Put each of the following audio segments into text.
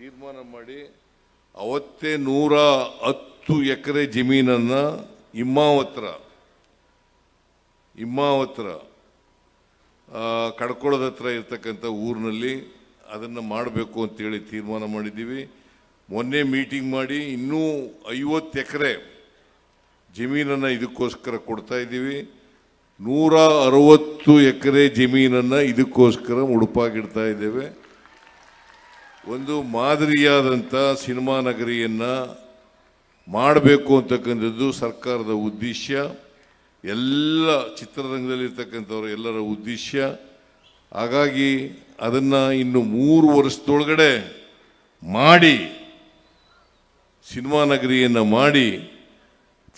ತೀರ್ಮಾನ ಮಾಡಿ ಅವತ್ತೇ ನೂರ ಹತ್ತು ಎಕರೆ ಜಮೀನನ್ನು ಇಮ್ಮಾವತ್ರ ಇಮ್ಮಾವತ್ರ ಕಡ್ಕೊಳ್ಳೋದ ಹತ್ರ ಇರ್ತಕ್ಕಂಥ ಊರಿನಲ್ಲಿ ಅದನ್ನು ಮಾಡಬೇಕು ಅಂತೇಳಿ ತೀರ್ಮಾನ ಮಾಡಿದ್ದೀವಿ. ಮೊನ್ನೆ ಮೀಟಿಂಗ್ ಮಾಡಿ ಇನ್ನೂ ಐವತ್ತು ಎಕರೆ ಜಮೀನನ್ನು ಇದಕ್ಕೋಸ್ಕರ ಕೊಡ್ತಾ ಇದ್ದೀವಿ. ನೂರ ಅರವತ್ತು ಎಕರೆ ಜಮೀನನ್ನು ಇದಕ್ಕೋಸ್ಕರ ಉಡುಪಾಗಿಡ್ತಾ ಇದ್ದೇವೆ. ಒಂದು ಮಾದರಿಯಾದಂಥ ಸಿನಿಮಾ ನಗರಿಯನ್ನು ಮಾಡಬೇಕು ಅಂತಕ್ಕಂಥದ್ದು ಸರ್ಕಾರದ ಉದ್ದೇಶ. ಎಲ್ಲ ಚಿತ್ರರಂಗದಲ್ಲಿರ್ತಕ್ಕಂಥವ್ರ ಎಲ್ಲರ ಉದ್ದೇಶ. ಹಾಗಾಗಿ ಅದನ್ನು ಇನ್ನು ಮೂರು ವರ್ಷದೊಳಗಡೆ ಮಾಡಿ, ಸಿನಿಮಾ ನಗರಿಯನ್ನು ಮಾಡಿ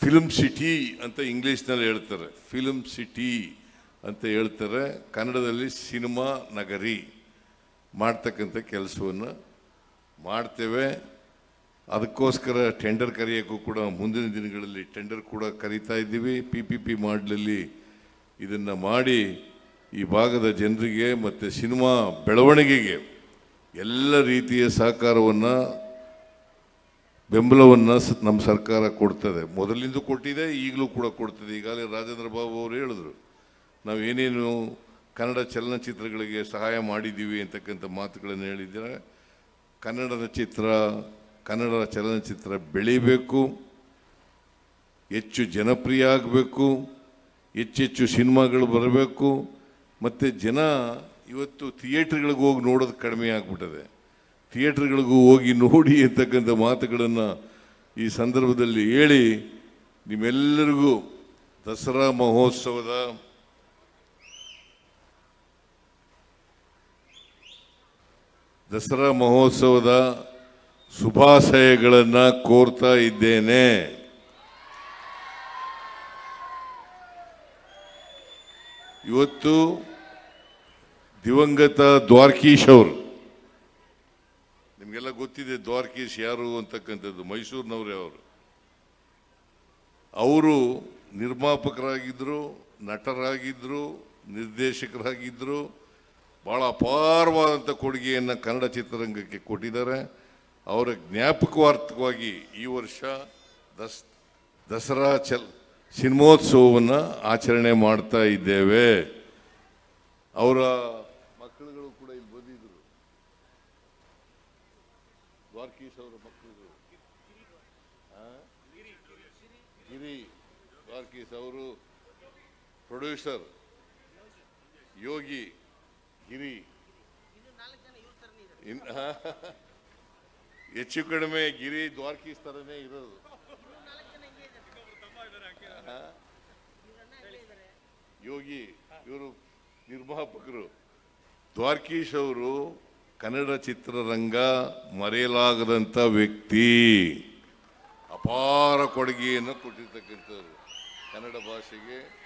ಫಿಲ್ಮ್ ಸಿಟಿ ಅಂತ ಇಂಗ್ಲೀಷ್ನಲ್ಲಿ ಹೇಳ್ತಾರೆ. ಫಿಲ್ಮ್ ಸಿಟಿ ಅಂತ ಹೇಳ್ತಾರೆ. ಕನ್ನಡದಲ್ಲಿ ಸಿನಿಮಾ ನಗರಿ ಮಾಡ್ತಕ್ಕಂಥ ಕೆಲಸವನ್ನು ಮಾಡ್ತೇವೆ. ಅದಕ್ಕೋಸ್ಕರ ಟೆಂಡರ್ ಕರೆಯೋಕ್ಕೂ ಕೂಡ ಮುಂದಿನ ದಿನಗಳಲ್ಲಿ ಟೆಂಡರ್ ಕೂಡ ಕರೀತಾ ಇದ್ದೀವಿ. ಪಿ ಪಿ ಪಿ ಮಾಡಲಲ್ಲಿ ಇದನ್ನು ಮಾಡಿ ಈ ಭಾಗದ ಜನರಿಗೆ ಮತ್ತು ಸಿನಿಮಾ ಬೆಳವಣಿಗೆಗೆ ಎಲ್ಲ ರೀತಿಯ ಸಹಕಾರವನ್ನು, ಬೆಂಬಲವನ್ನು ನಮ್ಮ ಸರ್ಕಾರ ಕೊಡ್ತದೆ. ಮೊದಲಿಂದ ಕೊಟ್ಟಿದೆ, ಈಗಲೂ ಕೂಡ ಕೊಡ್ತದೆ. ಈಗಾಗಲೇ ರಾಜೇಂದ್ರ ಬಾಬು ಅವರು ಹೇಳಿದ್ರು, ನಾವು ಏನೇನು ಕನ್ನಡ ಚಲನಚಿತ್ರಗಳಿಗೆ ಸಹಾಯ ಮಾಡಿದ್ದೀವಿ ಅಂತಕ್ಕಂಥ ಮಾತುಗಳನ್ನು ಹೇಳಿದ್ದಾರೆ? ಕನ್ನಡದ ಚಿತ್ರ ಕನ್ನಡ ಚಲನಚಿತ್ರ ಬೆಳಿಬೇಕು, ಹೆಚ್ಚು ಜನಪ್ರಿಯ ಆಗಬೇಕು, ಹೆಚ್ಚೆಚ್ಚು ಸಿನಿಮಾಗಳು ಬರಬೇಕು, ಮತ್ತು ಜನ ಇವತ್ತು ಥಿಯೇಟ್ರ್ಗಳಿಗೆ ಹೋಗಿ ನೋಡೋದು ಕಡಿಮೆ ಆಗಿಬಿಟ್ಟಿದೆ. ಥಿಯೇಟ್ರ್ಗಳಿಗೂ ಹೋಗಿ ನೋಡಿ ಅಂತಕ್ಕಂಥ ಮಾತುಗಳನ್ನು ಈ ಸಂದರ್ಭದಲ್ಲಿ ಹೇಳಿ ನಿಮ್ಮೆಲ್ಲರಿಗೂ ದಸರಾ ಮಹೋತ್ಸವದ ದಸರಾ ಮಹೋತ್ಸವದ ಶುಭಾಶಯಗಳನ್ನು ಕೋರ್ತಾ ಇದ್ದೇನೆ. ಇವತ್ತು ದಿವಂಗತ ದ್ವಾರಕೀಶ್ ಅವರು. ನಿಮಗೆಲ್ಲ ಗೊತ್ತಿದೆ ದ್ವಾರಕೀಶ್ ಯಾರು ಅಂತಕ್ಕಂಥದ್ದು, ಮೈಸೂರಿನವರೇ ಅವರು. ಅವರು ನಿರ್ಮಾಪಕರಾಗಿದ್ದರು ನಟರಾಗಿದ್ದರು ನಿರ್ದೇಶಕರಾಗಿದ್ದರು ಭಾಳ ಅಪಾರವಾದಂಥ ಕೊಡುಗೆಯನ್ನು ಕನ್ನಡ ಚಿತ್ರರಂಗಕ್ಕೆ ಕೊಟ್ಟಿದ್ದಾರೆ. ಅವರ ಜ್ಞಾಪಕಾರ್ಥವಾಗಿ ಈ ವರ್ಷ ದಸ್, ದಸರಾ ಚಲ್, ಸಿನಿಮೋತ್ಸವವನ್ನು ಆಚರಣೆ ಮಾಡ್ತಾ ಇದ್ದೇವೆ. ಅವರ ಮಕ್ಕಳುಗಳು ಕೂಡ ಇಲ್ಲಿ ಬಂದಿದ್ರು. ದ್ವಾರಕೀಶ್ ಅವರ ಮಕ್ಕಳು ಗಿರಿ, ದ್ವಾರಕೀಶ್ ಅವರು ಪ್ರೊಡ್ಯೂಸರ್. ಯೋಗಿ. ಇನ್- ಹೆಚ್ಚು ಕಡಿಮೆ ಗಿರಿ ದ್ವಾರಕೀಸ್ ಥರನೇ ಇರೋದು. ಯೋಗಿ, ಇವರು ನಿರ್ಮಾಪಕರು. ದ್ವಾರಕೀಶ್ ಅವರು ಕನ್ನಡ ಚಿತ್ರರಂಗ ಮರೆಯಲಾಗದಂಥ ವ್ಯಕ್ತಿ. ಅಪಾರ ಕೊಡುಗೆಯನ್ನು ಕೊಟ್ಟಿರ್ತಕ್ಕಂಥವ್ರು. ಕನ್ನಡ ಭಾಷೆಗೆ,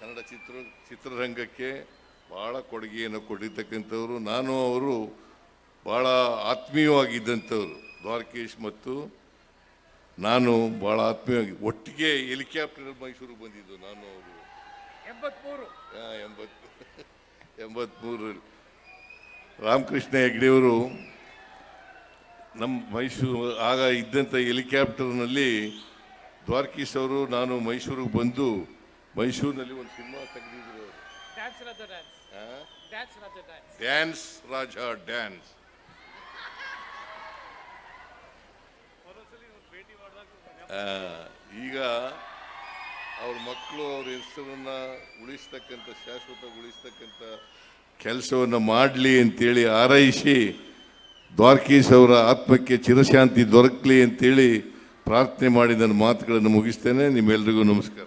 ಕನ್ನಡ ಚಿತ್ರ, ಚಿತ್ರರಂಗಕ್ಕೆ ಭಾಳ ಕೊಡುಗೆಯನ್ನು ಕೊಟ್ಟಿರ್ತಕ್ಕಂಥವ್ರು. ನಾನು ಅವರು ಭಾಳ ಆತ್ಮೀಯವಾಗಿದ್ದಂಥವ್ರು ದ್ವಾರಕೇಶ್ ಮತ್ತು ನಾನು ಭಾಳ ಆತ್ಮೀಯವಾಗಿ ಒಟ್ಟಿಗೆ ಹೆಲಿಕಾಪ್ಟರ್ ಮೈಸೂರಿಗೆ ಬಂದಿದ್ದು ನಾನು ಅವರು. ಎಂಬತ್ಮೂರು. ಆ, ಎಂಬತ್ತು ಎಂಬತ್ಮೂರರಲ್ಲಿ ರಾಮಕೃಷ್ಣ ಹೆಗ್ಡೆಯವರು ನಮ್ಮ ಮೈಸೂರು ಆಗ ಇದ್ದಂಥ ಹೆಲಿಕಾಪ್ಟರ್ನಲ್ಲಿ ದ್ವಾರಕೀಶ್ ಅವರು ನಾನು ಮೈಸೂರಿಗೆ ಬಂದು ಮೈಸೂರಿನಲ್ಲಿ ಒಂದು cinema ತೆಗೆದಿದ್ರು dance Raja dance dance Raja dance dance Raja dance ಆ, ಈಗ ಅವ್ರ ಮಕ್ಕಳು ಅವ್ರ ಹೆಸರನ್ನ ಉಳಿಸ್ತಕ್ಕಂಥ ಶಾಶ್ವತಗೊಳಿಸ್ತಕ್ಕಂಥ ಕೆಲಸವನ್ನು ಮಾಡಲಿ ಅಂತೇಳಿ ಆರೈಸಿ ದ್ವಾರಕೀಶ್ ಅವರ ಆತ್ಮಕ್ಕೆ ಚಿರಶಾಂತಿ ದೊರಕಲಿ ಅಂತೇಳಿ ಪ್ರಾರ್ಥನೆ ಮಾಡಿ ನನ್ನ ಮಾತುಗಳನ್ನು ಮುಗಿಸ್ತೇನೆ. ನಿಮ್ಮೆಲ್ರಿಗೂ ನಮಸ್ಕಾರ.